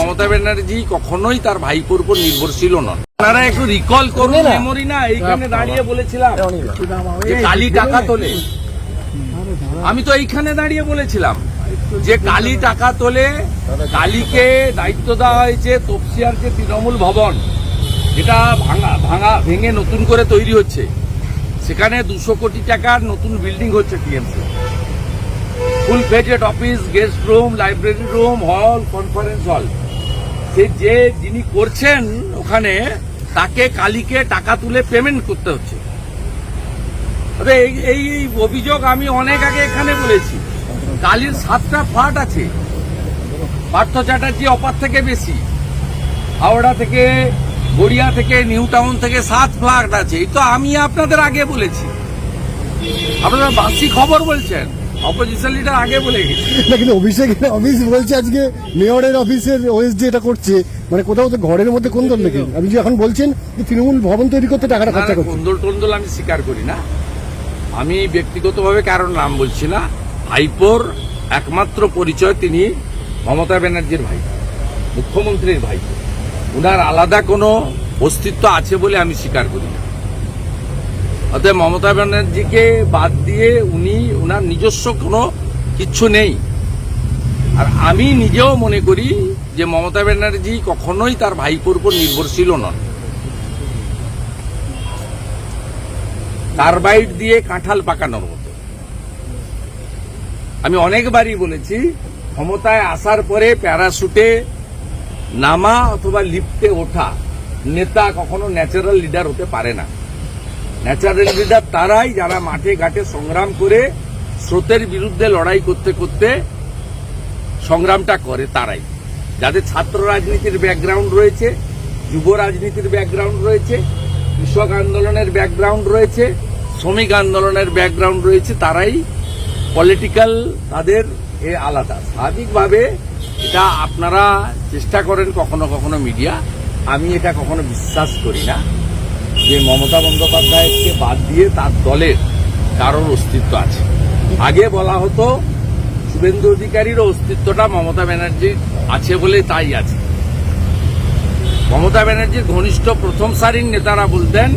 মমতা ব্যানার্জি কখনোই তার ভাইপোর উপর নির্ভরশীল নন। আপনারা একটু রিকল করুন মেমোরি না। এইখানে দাঁড়িয়ে বলেছিলাম যে কালি টাকা তোলে। আমি তো এইখানে দাঁড়িয়ে বলেছিলাম যে কালি টাকা তোলে কালীকে দায়িত্ব দেওয়া হয়েছে তপসিয়ার যে তৃণমূল ভবন যেটা ভাঙা ভাঙা ভেঙে নতুন করে তৈরি হচ্ছে। সেখানে দুশো কোটি টাকার নতুন বিল্ডিং হচ্ছে TMC. Full fledged office guest room library room hall conference hall সে যে যিনি করছেন ওখানে, তাকে কালীকে টাকা তুলে পেমেন্ট করতে হচ্ছে। এই অভিযোগ আমি অনেক আগে এখানে বলেছি। কালীর সাতটা ফ্ল্যাট আছে। পার্থ চ্যাটার্জি অপার থেকে বেশি। হাওড়া থেকে, গড়িয়া থেকে, নিউ টাউন থেকে সাত ফ্ল্যাট আছে। এই তো আমি আপনাদের আগে বলেছি। আপনারা বাসি খবর বলছেন। অপোজিশন লিডার আগে বলে গেছে। না কিন্তু অভিষেক অফিস বলছে আজকে মেয়রের অফিসের ওএসডি এটা করছে। মানে কোথাও তো ঘরের মধ্যে কোন দল নাকি? আপনি যে এখন বলছেন যে তৃণমূল ভবন তৈরি করতে টাকাটা খরচা করছে। কন্দল টন্দল আমি স্বীকার করি না। আমি ব্যক্তিগতভাবে কারোর নাম বলছি না। ভাইপোর একমাত্র পরিচয় তিনি মমতা ব্যানার্জির ভাই মুখ্যমন্ত্রীর ভাই। উনার আলাদা কোনো অস্তিত্ব আছে বলে আমি স্বীকার করি না। অতএব মমতা ব্যানার্জিকে বাদ দিয়ে উনি ওনার নিজস্ব কোনো কিচ্ছু নেই। আর আমি নিজেও মনে করি যে মমতা ব্যানার্জি কখনোই তার ভাইপোর উপর নির্ভরশীল নন। কার্বাইড দিয়ে কাঁঠাল পাকানোর মতো। আমি অনেকবারই বলেছি, ক্ষমতায় আসার পরে প্যারাশুটে নামা অথবা লিফটে ওঠা নেতা কখনো ন্যাচারাল লিডার হতে পারে না। ন্যাচারাল লিডার তারাই যারা মাঠে ঘাটে সংগ্রাম করে স্রোতের বিরুদ্ধে লড়াই করতে করতে সংগ্রামটা করে তারাই। যাদের ছাত্র রাজনীতির ব্যাকগ্রাউন্ড রয়েছে, যুব রাজনীতির ব্যাকগ্রাউন্ড রয়েছে, কৃষক আন্দোলনের ব্যাকগ্রাউন্ড রয়েছে, শ্রমিক আন্দোলনের ব্যাকগ্রাউন্ড রয়েছে, তারাই পলিটিক্যাল তাদের এ আলাদা। স্বাভাবিকভাবে এটা আপনারা চেষ্টা করেন কখনো কখনো মিডিয়া আমি এটা কখনো বিশ্বাস করি না। যে মমতা বন্দ্যোপাধ্যায়কে বাদ দিয়ে তার দলের কারোর অস্তিত্ব আছে। আগে বলা হতো, শুভেন্দু অধিকারীর অস্তিত্বটা মমতা ব্যানার্জির আছে বলে তাই আছে। মমতা ব্যানার্জির ঘনিষ্ঠ প্রথম সারির নেতারা বলতেন,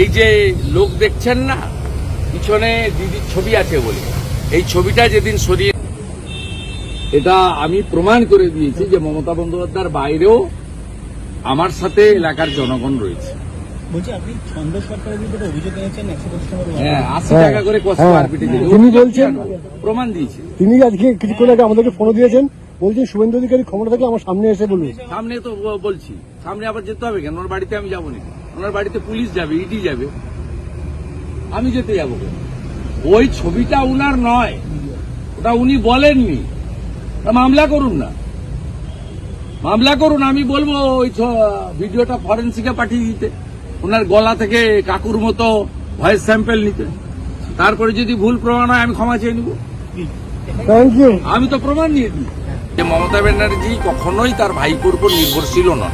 এই যে লোক দেখছেন না, পিছনে দিদির ছবি আছে বলে। এই ছবিটা যেদিন সরিয়ে এটা আমি প্রমাণ করে দিয়েছি যে মমতা বন্দ্যোপাধ্যায়ের বাইরেও আমার সাথে এলাকার জনগণ রয়েছে। বলছি আপনি ছন্দ সরকারের বিরুদ্ধে অভিযোগ এনেছেন একশো পঁচিশ নম্বর ওয়ার্ডে। হ্যাঁ হ্যাঁ, টাকা করে কষ্ট হ্যাঁ। তিনি বলছেন- প্রমাণ দিয়েছে। তিনি আজকে কিছুক্ষণ আগে আমাদেরকে ফোন দিয়েছেন। বলছেন শুভেন্দু অধিকারী ক্ষমতা থাকলে আমার সামনে এসে বলবে সামনে তো বলছি। সামনে আবার যেতে হবে কেন? ওনার বাড়িতে আমি যাব না ওনার বাড়িতে পুলিশ যাবে ইডি যাবে। আমি যেতে যাব ওই ছবিটা উনার নয়। ওটা উনি বলেননি। মামলা করুন না। মামলা করুন আমি বলব ওই ভিডিওটা ফরেন্সিকে পাঠিয়ে দিতে। ওনার গলা থেকে কাকুর মতো ভয়েস স্যাম্পেল নিতে। তারপরে যদি ভুল প্রমাণ হয় আমি ক্ষমা চেয়ে নিব। আমি তো প্রমাণ নিয়ে দিই যে মমতা ব্যানার্জি কখনোই তার ভাইপোর উপর নির্ভরশীল নন